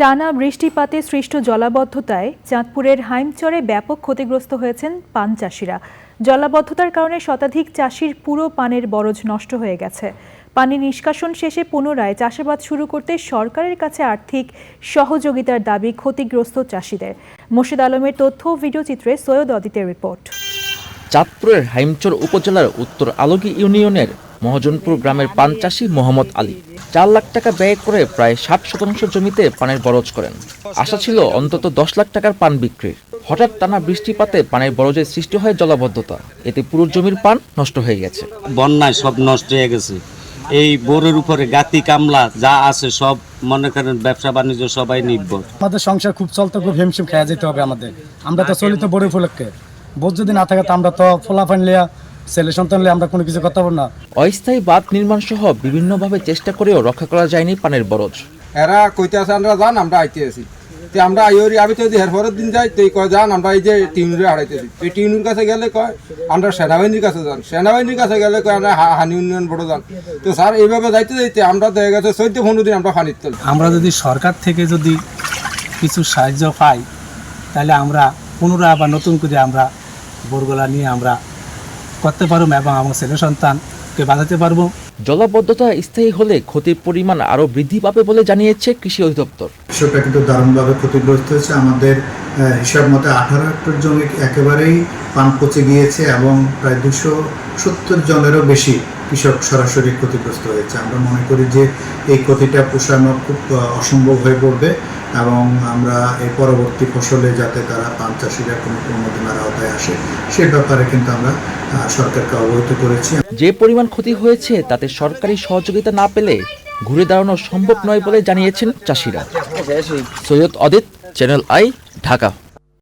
টানা বৃষ্টিপাতে সৃষ্ট জলাবদ্ধতায় চাঁদপুরের হাইমচরে ব্যাপক ক্ষতিগ্রস্ত হয়েছেন পান চাষিরা। জলাবদ্ধতার কারণে শতাধিক চাষির পুরো পানের বরজ নষ্ট হয়ে গেছে। পানি নিষ্কাশন শেষে পুনরায় চাষাবাদ শুরু করতে সরকারের কাছে আর্থিক সহযোগিতার দাবি ক্ষতিগ্রস্ত চাষিদের। মোর্শেদ আলমের তথ্য ভিডিওচিত্রে সৈয়দ অদিতের রিপোর্ট। চাঁদপুরের হাইমচর উপজেলার উত্তর আলগী ইউনিয়নের মহাজনপুর গ্রামের পান চাষি মোহাম্মদ আলী। চার লাখ টাকা ব্যয় করে প্রায় ষাট শতাংশ জমিতে পানের বরজ করেন। আশা ছিল অন্তত দশ লাখ টাকার পান বিক্রির। হঠাৎ টানা বৃষ্টিপাতে পানের বরজের সৃষ্টি হয় জলাবদ্ধতা। এতে পুরো জমির পান নষ্ট হয়ে গেছে। বন্যায় সব নষ্ট হয়ে গেছে। এই বোরের উপরে গাতি কামলা যা আছে সব মনে করেন ব্যবসা বাণিজ্য সবাই নির্ভর। আমাদের সংসার খুব চলতে খুব হিমশিম খেয়া যেতে হবে আমাদের। আমরা তো চলিত বড় উপলক্ষে। বোধ যদি না থাকে তো আমরা তো ফোলাফান লিয়া ছেলে সন্তান লিয়া আমরা কোনো কিছু করতে পারব না। অস্থায়ী বাঁধ নির্মাণ সহ বিভিন্নভাবে চেষ্টা করেও রক্ষা করা যায়নি পানের বরজ। এরা কইতে আছে আমরা যান আমরা আইতে আছি। তো আমরা আইওরি আমি তো হের পরের দিন যাই তো কয় যান আমরা এই যে টিউনুরে হারাইতেছি এই টিউনুর কাছে গেলে কয় আমরা সেনাবাহিনীর কাছে যান। সেনাবাহিনীর কাছে গেলে কয় আমরা হানি উন্নয়ন বড় যান। তো স্যার এইভাবে যাইতে যাইতে আমরা দেখা গেছে চোদ্দ পনেরো দিন আমরা পানির তল। আমরা যদি সরকার থেকে যদি কিছু সাহায্য পাই তাহলে আমরা পুনরায় আবার নতুন করে আমরা বোরগোলা নিয়ে আমরা করতে পারব এবং আমার ছেলে সন্তানকে বাঁচাতে পারব। জলাবদ্ধতা স্থায়ী হলে ক্ষতির পরিমাণ আরও বৃদ্ধি পাবে বলে জানিয়েছে কৃষি অধিদপ্তর। কৃষকরা কিন্তু দারুণভাবে ক্ষতিগ্রস্ত হয়েছে। আমাদের হিসাব মতে আঠারো হেক্টর জমি একেবারেই পান পচে গিয়েছে এবং প্রায় দুশো সত্তর জনেরও বেশি কৃষক সরাসরি ক্ষতিগ্রস্ত হয়েছে। আমরা মনে করি যে এই ক্ষতিটা পোষানো খুব অসম্ভব হয়ে পড়বে এবং আমরা এই পরবর্তী ফসলে যাতে তারা পান চাষিরা কোনো প্রণোদনার আওতায় আসে সে ব্যাপারে কিন্তু আমরা সরকারকে অবহিত করেছি। যে পরিমাণ ক্ষতি হয়েছে, তাতে সরকারি সহযোগিতা না পেলে ঘুরে দাঁড়ানো সম্ভব নয় বলে জানিয়েছেন চাষিরা। Syed Adit channel I Dhaka.